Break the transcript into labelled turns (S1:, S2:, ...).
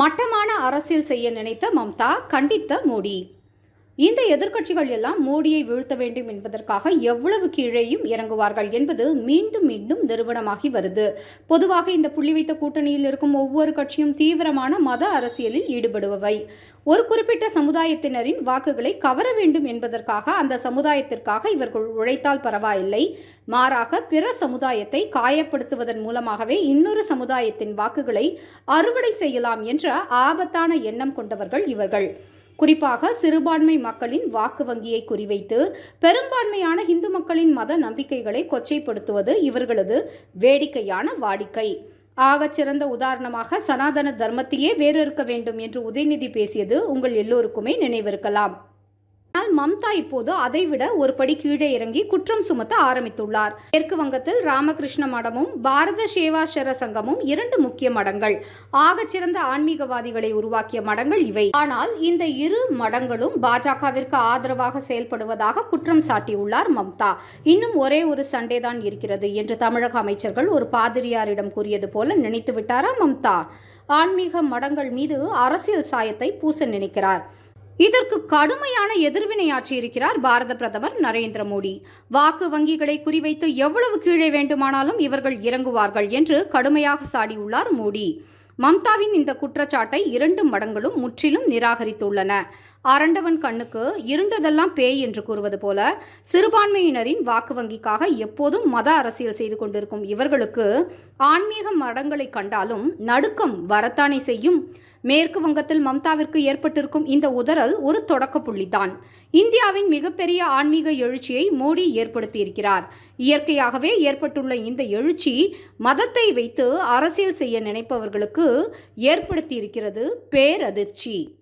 S1: மட்டமான அரசியல் செய்ய நினைத்த மம்தா கண்டித்த மோடி. இந்த எதிர்க்கட்சிகள் எல்லாம் மோடியை வீழ்த்த வேண்டும் என்பதற்காக எவ்வளவு கீழேயும் இறங்குவார்கள் என்பது மீண்டும் மீண்டும் நிறுவனமாகி வருது. பொதுவாக இந்த புள்ளி வைத்த கூட்டணியில் இருக்கும் ஒவ்வொரு கட்சியும் தீவிரமான மத அரசியலில் ஈடுபடுபவை. ஒரு குறிப்பிட்ட சமுதாயத்தினரின் வாக்குகளை கவர வேண்டும் என்பதற்காக அந்த சமுதாயத்திற்காக இவர்கள் உழைத்தால் பரவாயில்லை. மாறாக பிற சமுதாயத்தை காயப்படுத்துவதன் மூலமாகவே இன்னொரு சமுதாயத்தின் வாக்குகளை அறுவடை செய்யலாம் என்ற ஆபத்தான எண்ணம் கொண்டவர்கள் இவர்கள். குறிப்பாக சிறுபான்மை மக்களின் வாக்கு வங்கியை குறிவைத்து பெரும்பான்மையான இந்து மக்களின் மத நம்பிக்கைகளை கொச்சைப்படுத்துவது இவர்களது வேடிக்கையான வாடிக்கை. ஆகச் சிறந்த உதாரணமாக சனாதன தர்மத்தையே வேறறுக்க வேண்டும் என்று உதயநிதி பேசியது உங்கள் எல்லோருக்குமே நினைவிருக்கலாம். ஆனால் மம்தா இப்போது அதைவிட ஒரு படி கீழே இறங்கி குற்றம் சுமத்த ஆரம்பித்துள்ளார். மேற்கு வங்கத்தில் ராமகிருஷ்ண மடமும் பாரத சேவாசர சங்கமும் இரண்டு முக்கிய மடங்கள் ஆகச்சிறந்த ஆன்மீகவாதிகளை உருவாக்கிய மடங்கள் இவை. ஆனால் இந்த இரு மடங்களும் பாஜகவிற்கு ஆதரவாக செயல்படுவதாக குற்றம் சாட்டியுள்ளார் மம்தா. இன்னும் ஒரே ஒரு சண்டே தான் இருக்கிறது என்று தமிழக அமைச்சர்கள் ஒரு பாதிரியாரிடம் கூறியது போல நினைத்து விட்டாரா மம்தா? ஆன்மீக மடங்கள் மீது அரசியல் சாயத்தை பூச நினைக்கிறார். இதற்கு கடுமையான எதிர்வினையாற்றியிருக்கிறார் பாரத பிரதமர் நரேந்திர மோடி. வாக்கு வங்கிகளை குறிவைத்து எவ்வளவு கீழே வேண்டுமானாலும் இவர்கள் இறங்குவார்கள் என்று கடுமையாக சாடியுள்ளார் மோடி. மம்தாவின் இந்த குற்றச்சாட்டை இரண்டு மடங்களும் முற்றிலும் நிராகரித்துள்ளன. அரண்டவன் கண்ணுக்கு இருண்டதெல்லாம் பேய் என்று கூறுவது போல சிறுபான்மையினரின் வாக்கு வங்கிக்காக எப்போதும் மத அரசியல் செய்து கொண்டிருக்கும் இவர்களுக்கு ஆன்மீக மடங்களை கண்டாலும் நடுக்கம் வரத்தானே செய்யும். மேற்கு வங்கத்தில் மம்தாவிற்கு ஏற்பட்டிருக்கும் இந்த உதறல் ஒரு தொடக்க புள்ளிதான். இந்தியாவின் மிகப்பெரிய ஆன்மீக எழுச்சியை மோடி ஏற்படுத்தியிருக்கிறார். இயற்கையாகவே ஏற்பட்டுள்ள இந்த எழுச்சி மதத்தை வைத்து அரசியல் செய்ய நினைப்பவர்களுக்கு ஏற்படுத்தியிருக்கிறது பேரதிர்ச்சி.